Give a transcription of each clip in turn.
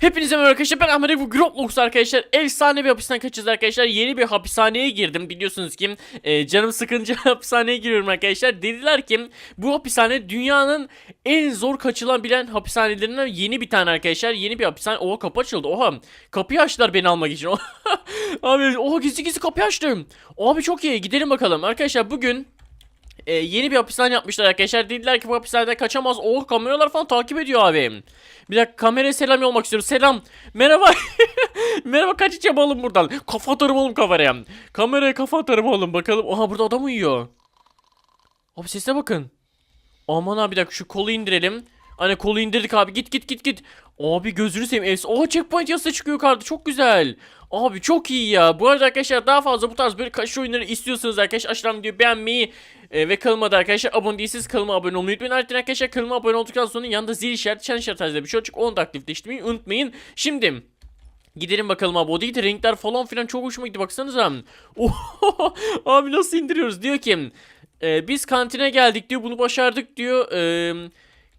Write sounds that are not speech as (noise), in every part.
Hepinize merhaba arkadaşlar ben Ahmet bu Roblox arkadaşlar efsane bir hapisten kaçacağız arkadaşlar. Yeni bir hapishaneye girdim biliyorsunuz ki e, canım sıkınca (laughs) hapishaneye giriyorum arkadaşlar. Dediler ki bu hapishane dünyanın en zor kaçılabilen hapishanelerinden yeni bir tane arkadaşlar. Yeni bir hapishane. Oha kapı açıldı. Oha kapıyı açtılar beni almak için. (laughs) Abi oha gizli gizli kapıyı açtım. Abi çok iyi. Gidelim bakalım. Arkadaşlar bugün e, yeni bir hapishane yapmışlar arkadaşlar. Dediler ki bu hapishaneden kaçamaz. Oh kameralar falan takip ediyor abi. Bir dakika kameraya selam yollamak istiyorum. Selam. Merhaba. (laughs) Merhaba kaçacağım oğlum buradan. Kafa atarım oğlum kameraya. Kameraya kafa atarım oğlum bakalım. Aha burada adam uyuyor. Abi sesine bakın. Aman abi bir dakika şu kolu indirelim. Hani kolu indirdik abi git git git git. Abi gözünü seveyim. Efs- Oha checkpoint yazısı çıkıyor yukarıda çok güzel. Abi çok iyi ya. Bu arada arkadaşlar daha fazla bu tarz böyle kaçış oyunları istiyorsanız arkadaşlar aşağıdan videoyu beğenmeyi e, ve kanalıma da arkadaşlar abone değilseniz kanalıma abone olmayı unutmayın. Ayrıca arkadaşlar kanalıma abone olduktan sonra yanında zil işareti çan işareti tarzında bir şey olacak. Onu da aktifleştirmeyi unutmayın. Şimdi Gidelim bakalım abi. O değil de renkler falan filan çok hoşuma gitti. Baksanıza. (laughs) Oho, abi nasıl indiriyoruz? Diyor ki e, biz kantine geldik diyor. Bunu başardık diyor. E,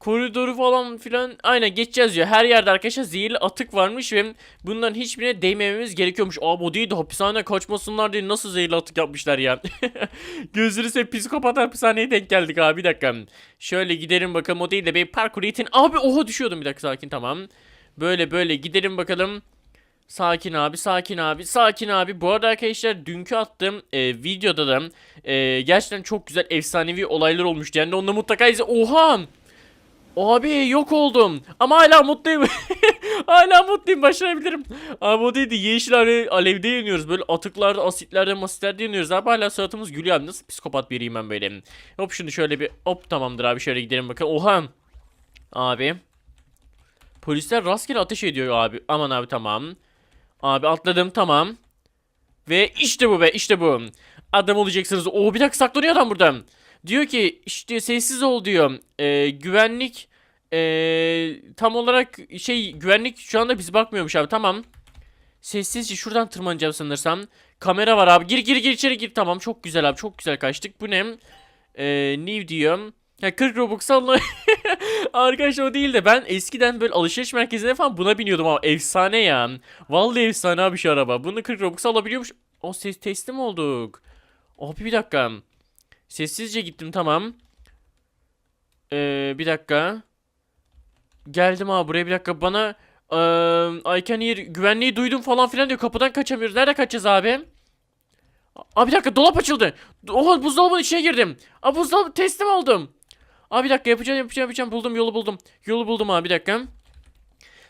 koridoru falan filan aynen geçeceğiz diyor. Her yerde arkadaşlar zehirli atık varmış ve bunların hiçbirine değmememiz gerekiyormuş. Abi o değil de hapishane kaçmasınlar diye nasıl zehirli atık yapmışlar ya. (laughs) Gözünü seveyim psikopat hapishaneye denk geldik abi bir dakika. Şöyle gidelim bakalım o değil de bir parkur eğitim. Abi oha düşüyordum bir dakika sakin tamam. Böyle böyle gidelim bakalım. Sakin abi, sakin abi, sakin abi. Bu arada arkadaşlar dünkü attığım e, videoda da e, gerçekten çok güzel efsanevi olaylar olmuştu. Yani onu da mutlaka izle. Oha! Abi yok oldum. Ama hala mutluyum. (laughs) hala mutluyum. Başarabilirim. Abi o değildi. Yeşil alev, alevde yanıyoruz. Böyle atıklarda, asitlerde, masitlerde yanıyoruz. Abi hala suratımız gülüyor abi. Nasıl psikopat biriyim ben böyle. Hop şunu şöyle bir hop tamamdır abi. Şöyle gidelim bakalım. Oha! Abi. Polisler rastgele ateş ediyor abi. Aman abi tamam. Abi atladım tamam. Ve işte bu be işte bu. Adam olacaksınız. Oo bir dakika saklanıyor adam burada. Diyor ki işte sessiz ol diyor. Ee, güvenlik ee, tam olarak şey güvenlik şu anda biz bakmıyormuş abi tamam. Sessizce şuradan tırmanacağım sanırsam. Kamera var abi. Gir gir gir içeri gir. Tamam çok güzel abi. Çok güzel kaçtık. Bu ne? Ee, new diyor. Ha 40 Robux alın. (laughs) Arkadaşlar o değil de ben eskiden böyle alışveriş merkezine falan buna biniyordum ama efsane ya. Vallahi efsane abi şu araba. Bunu 40 Robux alabiliyormuş. O ses teslim olduk. Abi bir dakika. Sessizce gittim tamam. Ee, bir dakika. Geldim abi buraya bir dakika bana eee I güvenliği duydum falan filan diyor. Kapıdan kaçamıyoruz. Nerede kaçacağız abi? Abi bir dakika dolap açıldı. Oha buzdolabının içine girdim. Abi buzdolabı teslim oldum. Abi bir dakika yapacağım yapacağım yapacağım buldum yolu buldum. Yolu buldum abi bir dakika.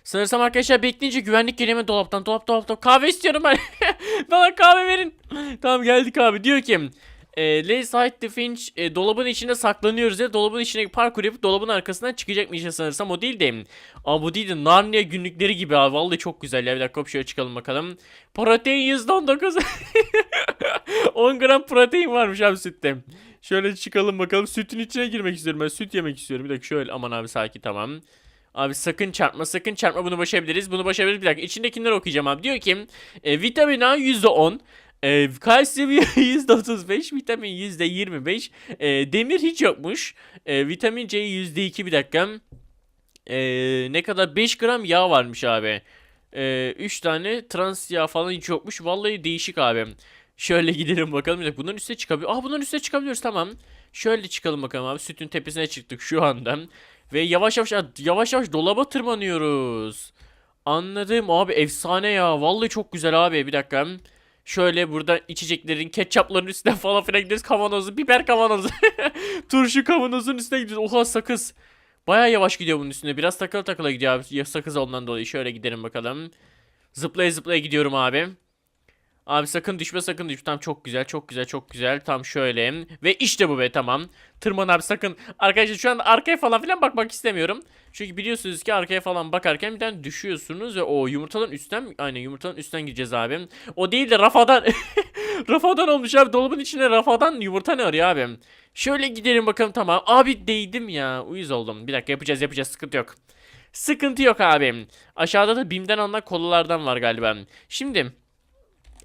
Sanırsam arkadaşlar bekleyince güvenlik geliyor dolaptan dolap dolap dolap kahve istiyorum ben. (laughs) Bana kahve verin. tamam geldik abi diyor ki e, Let's hide the finch e, dolabın içinde saklanıyoruz ya dolabın içine parkur yapıp dolabın arkasından çıkacakmış sanırsam o değil de. Aa bu değil de Narnia günlükleri gibi abi. Vallahi çok güzel ya. Bir dakika hop şöyle çıkalım bakalım. Protein %19 10 (laughs) gram protein varmış abi sütte. Şöyle çıkalım bakalım. Sütün içine girmek istiyorum. Ben süt yemek istiyorum. Bir dakika şöyle. Aman abi sakin tamam. Abi sakın çarpma sakın çarpma. Bunu başarabiliriz bunu başarabiliriz. Bir dakika içindekileri okuyacağım abi. Diyor ki e, vitamin A %10 e, kalsiyum %35, vitamin %25, e, demir hiç yokmuş. E, vitamin C %2 bir dakika. E, ne kadar 5 gram yağ varmış abi. E, 3 tane trans yağ falan hiç yokmuş. Vallahi değişik abi. Şöyle gidelim bakalım. Bunların üstüne çıkabiliyor. Aa bunların üstüne çıkabiliyoruz tamam. Şöyle çıkalım bakalım abi. Sütün tepesine çıktık şu anda. Ve yavaş yavaş yavaş yavaş dolaba tırmanıyoruz. Anladım abi efsane ya. Vallahi çok güzel abi. Bir dakika. Şöyle burada içeceklerin, ketçapların üstüne falan filan gideriz. Kavanozu, biber kavanozu. (laughs) Turşu kavanozun üstüne gidiyoruz. Oha sakız. Baya yavaş gidiyor bunun üstüne. Biraz takıla takıla gidiyor abi. Ya sakız ondan dolayı. Şöyle gidelim bakalım. Zıplaya zıplaya gidiyorum abi. Abi sakın düşme sakın düşme. Tamam çok güzel çok güzel çok güzel. Tam şöyle. Ve işte bu be tamam. Tırman abi sakın. Arkadaşlar şu anda arkaya falan filan bakmak istemiyorum. Çünkü biliyorsunuz ki arkaya falan bakarken birden düşüyorsunuz ve o yumurtaların üstten aynen yumurtanın üstten gideceğiz abi. O değil de rafadan (laughs) rafadan olmuş abi dolabın içine rafadan yumurta ne arıyor abi. Şöyle gidelim bakalım tamam. Abi değdim ya. Uyuz oldum. Bir dakika yapacağız yapacağız sıkıntı yok. Sıkıntı yok abi. Aşağıda da BİM'den alınan kolalardan var galiba. Şimdi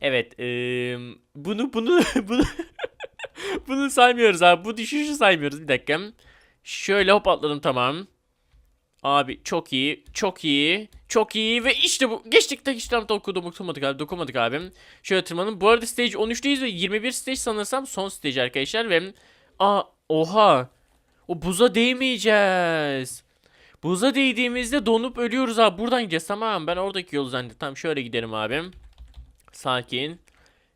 Evet, eee, bunu bunu (laughs) bunu bunu saymıyoruz abi. Bu düşüşü saymıyoruz. Bir dakika. Şöyle hop atladım tamam. Abi çok iyi, çok iyi, çok iyi ve işte bu. Geçtik tek işlem okudum, okumadık abi, dokunmadık abim. Şöyle tırmanın. Bu arada stage 13'teyiz ve 21 stage sanırsam son stage arkadaşlar ve... Aa, oha. O buza değmeyeceğiz. Buza değdiğimizde donup ölüyoruz abi. Buradan gideceğiz tamam ben oradaki yolu zannettim. Tamam şöyle gidelim abim. Sakin.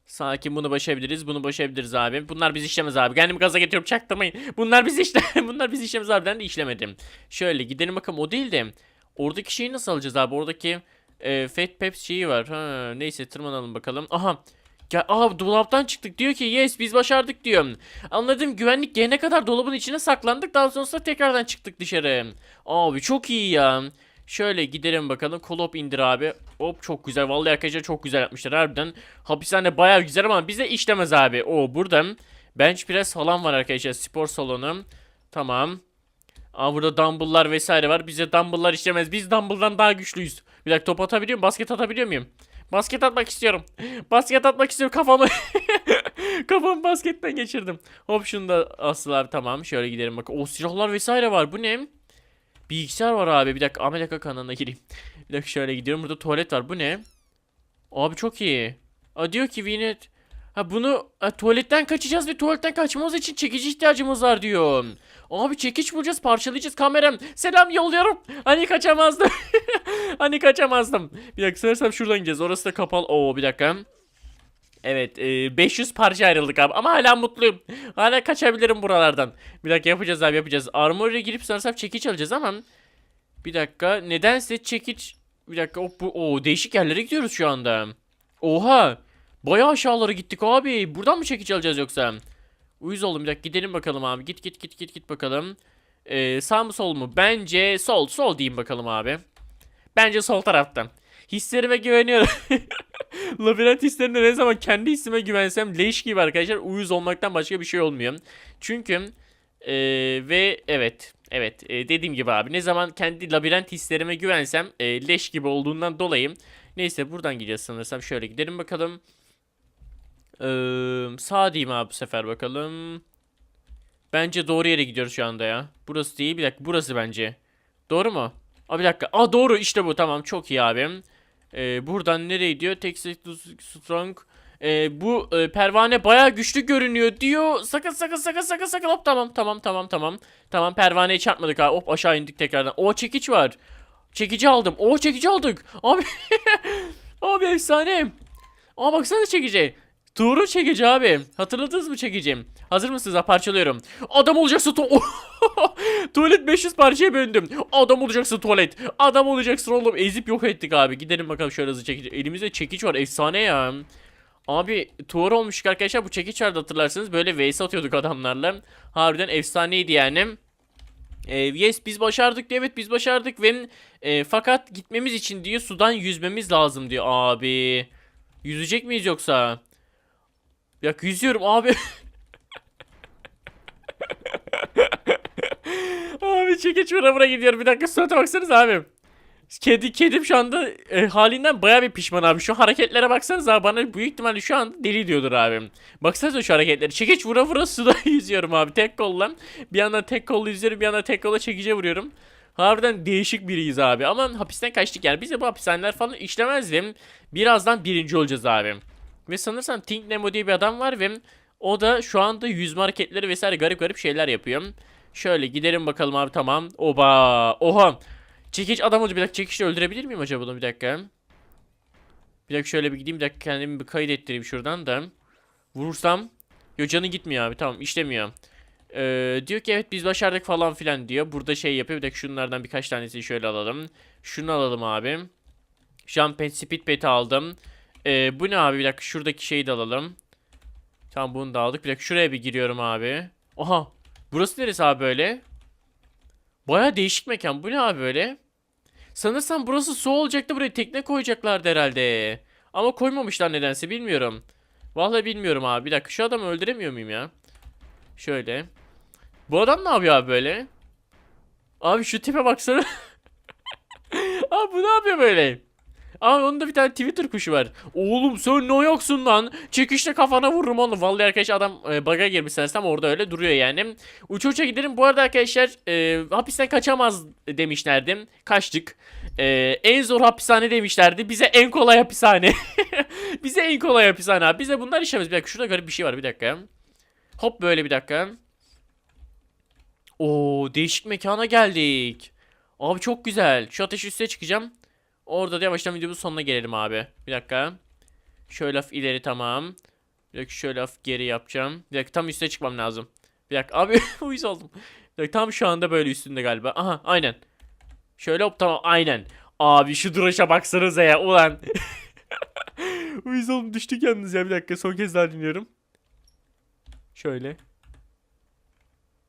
Sakin bunu başarabiliriz. Bunu başarabiliriz abi. Bunlar biz işlemez abi. Kendimi gaza getiriyorum çaktırmayın. Bunlar biz işle (laughs) Bunlar biz işlemez abi. Ben de işlemedim. Şöyle gidelim bakalım o değil de. Oradaki şeyi nasıl alacağız abi? Oradaki e, Fat Peps şeyi var. Ha, neyse tırmanalım bakalım. Aha. Ya aha dolaptan çıktık diyor ki yes biz başardık diyor. Anladım güvenlik gelene kadar dolabın içine saklandık daha sonrasında tekrardan çıktık dışarı. Abi çok iyi ya. Şöyle gidelim bakalım. Kolop indir abi. Hop çok güzel. Vallahi arkadaşlar çok güzel yapmışlar harbiden. Hapishane bayağı güzel ama bize işlemez abi. O burada bench press falan var arkadaşlar. Spor salonu. Tamam. Aa burada dumbbell'lar vesaire var. Bize dumbbell'lar işlemez. Biz dumbbell'dan daha güçlüyüz. Bir dakika top atabiliyor muyum? Basket atabiliyor muyum? Basket atmak istiyorum. (laughs) Basket atmak istiyorum kafamı. (laughs) Kafamı basketten geçirdim. Hop şunu da asıl abi tamam. Şöyle gidelim bak. O silahlar vesaire var. Bu ne? Bilgisayar var abi. Bir dakika Ahmet Aka kanalına gireyim. Bir dakika şöyle gidiyorum. Burada tuvalet var. Bu ne? Abi çok iyi. Aa, diyor ki Vinet. Ha bunu ha, tuvaletten kaçacağız ve tuvaletten kaçmamız için çekici ihtiyacımız var diyor. Abi çekiç bulacağız parçalayacağız kameram. Selam yolluyorum. Hani kaçamazdım. (laughs) hani kaçamazdım. Bir dakika sanırsam şuradan gideceğiz. Orası da kapalı. Oo bir dakika. Evet e, 500 parça ayrıldık abi ama hala mutluyum. Hala kaçabilirim buralardan. Bir dakika yapacağız abi yapacağız. Armory'e girip sanırsam çekiç alacağız ama. Bir dakika nedense çekiç. Bir dakika o, bu, o değişik yerlere gidiyoruz şu anda. Oha. Bayağı aşağılara gittik abi. Buradan mı çekiç alacağız yoksa? Uyuz oldum bir dakika gidelim bakalım abi. Git git git git git bakalım. Ee, sağ mı sol mu? Bence sol. Sol diyeyim bakalım abi. Bence sol taraftan. Hislerime güveniyorum. (laughs) (laughs) Labirent hislerinde ne zaman kendi hissime güvensem leş gibi arkadaşlar uyuz olmaktan başka bir şey olmuyor. Çünkü ee, ve evet evet ee, dediğim gibi abi ne zaman kendi labirent hislerime güvensem ee, leş gibi olduğundan dolayı neyse buradan gideceğiz sanırsam şöyle gidelim bakalım. Ee, sağ diyeyim abi bu sefer bakalım. Bence doğru yere gidiyoruz şu anda ya. Burası değil bir dakika burası bence. Doğru mu? Aa bir dakika. Aa doğru işte bu tamam çok iyi abim. Ee, buradan nereye gidiyor? Texas Strong. Ee, bu e, pervane baya güçlü görünüyor diyor. Sakın sakın sakın sakın sakın. Hop tamam tamam tamam tamam. Tamam pervaneye çarpmadık abi. Hop aşağı indik tekrardan. O çekiç var. Çekici aldım. O çekici aldık. Abi. (laughs) abi efsane. Aa baksana çekici. Tuğrul çekici abi. Hatırladınız mı çekicim? Hazır mısınız? Ha, parçalıyorum. Adam olacaksın tu (laughs) Tuvalet 500 parçaya böldüm. Adam olacaksın tuvalet. Adam olacaksın oğlum. Ezip yok ettik abi. Gidelim bakalım şöyle hızlı çekici. Elimizde çekiç var. Efsane ya. Abi tuğra olmuştuk arkadaşlar. Bu çekiç vardı hatırlarsınız. Böyle vs atıyorduk adamlarla. Harbiden efsaneydi yani. Ee, yes biz başardık diyor. Evet biz başardık ve e, fakat gitmemiz için diyor sudan yüzmemiz lazım diyor abi. Yüzecek miyiz yoksa? Ya yüzüyorum abi. abi çekiç vura vura gidiyor. Bir dakika surata baksanız abi. Kedi kedim şu anda e, halinden baya bir pişman abi. Şu hareketlere baksanız abi bana büyük ihtimalle şu anda deli diyordur abim. Baksanıza şu hareketleri. Çekiç vura vura (laughs) suda yüzüyorum abi tek kolla. Bir yandan tek kolla yüzüyorum bir yandan tek kolla çekice vuruyorum. Harbiden değişik biriyiz abi. Ama hapisten kaçtık yani. Bize bu hapishaneler falan işlemezdim. Birazdan birinci olacağız abi. Ve sanırsam Think Nemo diye bir adam var ve o da şu anda yüzme hareketleri vesaire garip garip şeyler yapıyor. Şöyle gidelim bakalım abi tamam. Oba. Oha. Çekiç adam oldu. Bir dakika çekişle öldürebilir miyim acaba bunu bir dakika? Bir dakika şöyle bir gideyim bir dakika kendimi bir kaydettireyim şuradan da. Vurursam. Yo canı gitmiyor abi tamam işlemiyor. Ee, diyor ki evet biz başardık falan filan diyor. Burada şey yapıyor. Bir dakika şunlardan birkaç tanesini şöyle alalım. Şunu alalım abi. Jump pad, speed pad'i aldım. Ee, bu ne abi bir dakika şuradaki şeyi de alalım. Tamam bunu da aldık. Bir dakika şuraya bir giriyorum abi. Oha. Burası neresi abi böyle? Baya değişik mekan. Bu ne abi böyle? Sanırsam burası su olacaktı. Buraya tekne koyacaklardı herhalde. Ama koymamışlar nedense bilmiyorum. Vallahi bilmiyorum abi. Bir dakika şu adamı öldüremiyor muyum ya? Şöyle. Bu adam ne yapıyor abi böyle? Abi şu tipe baksana. (laughs) abi bu ne yapıyor böyle? Aa onun da bir tane Twitter kuşu var. Oğlum sen ne ayaksın lan? Çekişle kafana vururum onu. Vallahi arkadaşlar adam e, bug'a girmiş sanırsam orada öyle duruyor yani. Uça uça gidelim. Bu arada arkadaşlar e, hapisten kaçamaz demişlerdi. Kaçtık. E, en zor hapishane demişlerdi. Bize en kolay hapishane. (laughs) Bize en kolay hapishane abi. Bize bunlar işlemez. Bir dakika şurada garip bir şey var bir dakika. Hop böyle bir dakika. Oo değişik mekana geldik. Abi çok güzel. Şu ateş üstüne çıkacağım. Orada da yavaştan videomuzun sonuna gelelim abi. Bir dakika. Şöyle hafif ileri tamam. Bir dakika şöyle hafif geri yapacağım. Bir dakika tam üstüne çıkmam lazım. Bir dakika abi (laughs) uyuz oldum. Bir dakika tam şu anda böyle üstünde galiba. Aha aynen. Şöyle hop tamam aynen. Abi şu duruşa baksanıza ya ulan. (laughs) uyuz oldum düştük yalnız ya bir dakika son kez daha dinliyorum. Şöyle.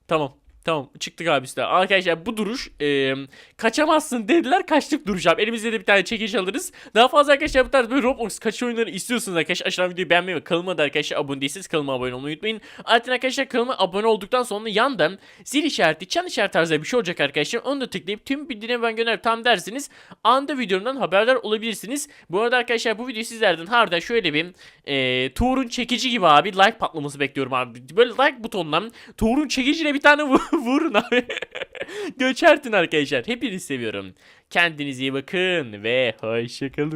Tamam. Tamam çıktık abi işte. Arkadaşlar bu duruş e, kaçamazsın dediler kaçtık duracağım. Elimizde de bir tane çekiş alırız. Daha fazla arkadaşlar bu tarz böyle Roblox kaçış oyunları istiyorsanız arkadaşlar aşağıdan videoyu beğenmeyi ve kanalıma da arkadaşlar abone değilseniz kanalıma abone olmayı unutmayın. Ayrıca arkadaşlar kanalıma abone olduktan sonra yandan zil işareti, çan işareti tarzı bir şey olacak arkadaşlar. Onu da tıklayıp tüm bildirimleri ben gönder tam dersiniz. Anda videomdan haberdar olabilirsiniz. Bu arada arkadaşlar bu videoyu sizlerden harbiden şöyle bir e, Tuğrul çekici gibi abi like patlaması bekliyorum abi. Böyle like butonundan Tuğrul çekiciyle bir tane vu- (laughs) (laughs) vurun abi. (laughs) Göçertin arkadaşlar. Hepinizi seviyorum. Kendinize iyi bakın ve hoşçakalın.